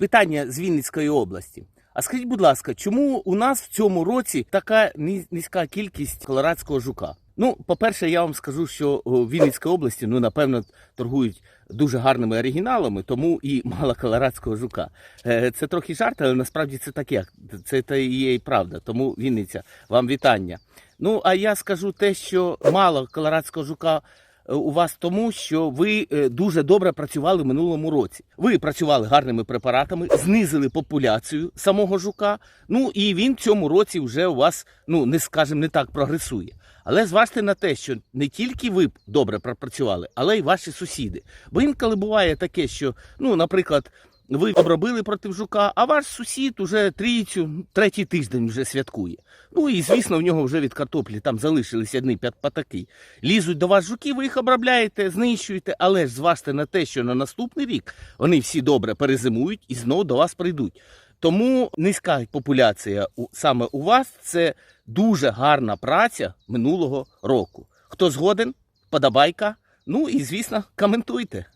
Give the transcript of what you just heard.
Питання з Вінницької області. А скажіть, будь ласка, чому у нас в цьому році така низька кількість колорадського жука? Ну, по-перше, я вам скажу, що о, в Вінницькій області, ну, напевно, торгують дуже гарними оригіналами, тому і мало колорадського жука. Е, Це трохи жарт, але насправді це таке. Це та є і правда. Тому Вінниця, вам вітання. Ну, а я скажу те, що мало колорадського жука е, у вас тому, що ви е, дуже добре працювали в минулому році. Ви працювали гарними препаратами, знизили популяцію самого жука. Ну і він в цьому році вже у вас, ну не скажімо, не так прогресує. Але зважте на те, що не тільки ви добре пропрацювали, але й ваші сусіди. Бо інколи буває таке, що, ну, наприклад, ви обробили проти жука, а ваш сусід уже трійцю, третій тиждень вже святкує. Ну і звісно, в нього вже від картоплі там залишились одні п'ятпатаки. Лізуть до вас жуки, ви їх обробляєте, знищуєте, але ж зважте на те, що на наступний рік вони всі добре перезимують і знову до вас прийдуть. Тому низька популяція саме у вас це дуже гарна праця минулого року. Хто згоден, подобайка. Ну і звісно, коментуйте.